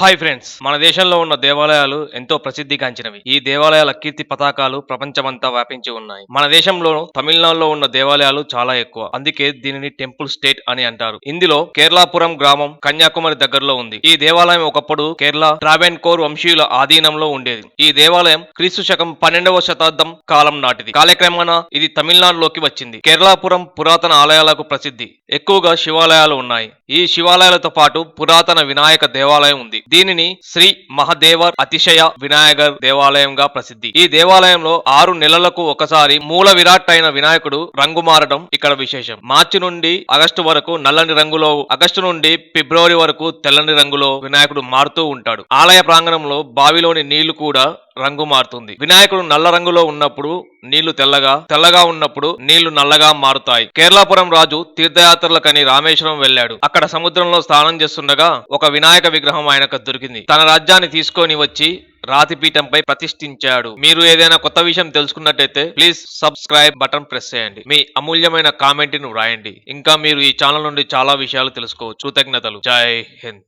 Hi friends మన దేశంలో ఉన్న దేవాలయాలు ఎంతో ప్రసిద్ధిగాంచినవి. ఈ దేవాలయాల కీర్తి పతాకాలు ప్రపంచమంతా వ్యాపించి ఉన్నాయి. మన దేశంలో తమిళనాడులో ఉన్న దేవాలయాలు చాలా ఎక్కువ. అందుకే దీనిని టెంపుల్ స్టేట్ అని అంటారు. ఇందులో కేరళాపురం గ్రామం కన్యాకుమారి దగ్గరలో ఉంది. ఈ దేవాలయం ఒకప్పుడు కేరళ ట్రావెన్ కోర్ వంశీయుల ఆధీనంలో ఉండేది. ఈ దేవాలయం క్రీస్తు శకం పన్నెండవ శతాబ్దం కాలం నాటిది. కాలక్రమేణా ఇది తమిళనాడులోకి వచ్చింది. కేరళాపురం పురాతన ఆలయాలకు ప్రసిద్ధి. ఎక్కువగా శివాలయాలు ఉన్నాయి. ఈ శివాలయాలతో పాటు పురాతన వినాయక దేవాలయం ఉంది. దీనిని శ్రీ మహదేవర్ అతిశయ వినాయకర్ దేవాలయంగా ప్రసిద్ధి. ఈ దేవాలయంలో ఆరు నెలలకు ఒకసారి మూల విరాట్ అయిన వినాయకుడు రంగు మారడం ఇక్కడ విశేషం. మార్చి నుండి ఆగస్టు వరకు నల్లని రంగులో ఆగస్టు నుండి ఫిబ్రవరి వరకు తెల్లని రంగులో వినాయకుడు మారుతూ ఉంటాడు. ఆలయ ప్రాంగణంలో బావిలోని నీళ్ళు కూడా రంగు మారుతుంది. వినాయకుడు నల్ల రంగులో ఉన్నప్పుడు నీళ్ళు తెల్లగా తెల్లగా ఉన్నప్పుడు నీళ్ళు నల్లగా మారుతాయి. కేరళాపురం రాజు తీర్థయాత్రలకని రామేశ్వరం వెళ్ళాడు. అక్కడ సముద్రంలో స్నానం చేస్తుండగా ఒక వినాయక విగ్రహం ఆయనకు దొరికింది. తన రాజ్యాన్ని తీసుకొని వచ్చి రాతిపీఠంపై ప్రతిష్ఠించాడు. మీరు ఏదైనా కొత్త విషయం తెలుసుకున్నట్టయితే ప్లీజ్ సబ్స్క్రైబ్ బటన్ ప్రెస్ చేయండి. మీ అమూల్యమైన కామెంట్ను రాయండి. ఇంకా మీరు ఈ ఛానల్ నుండి చాలా విషయాలు తెలుసుకోవచ్చు. కృతజ్ఞతలు. జై హింద్.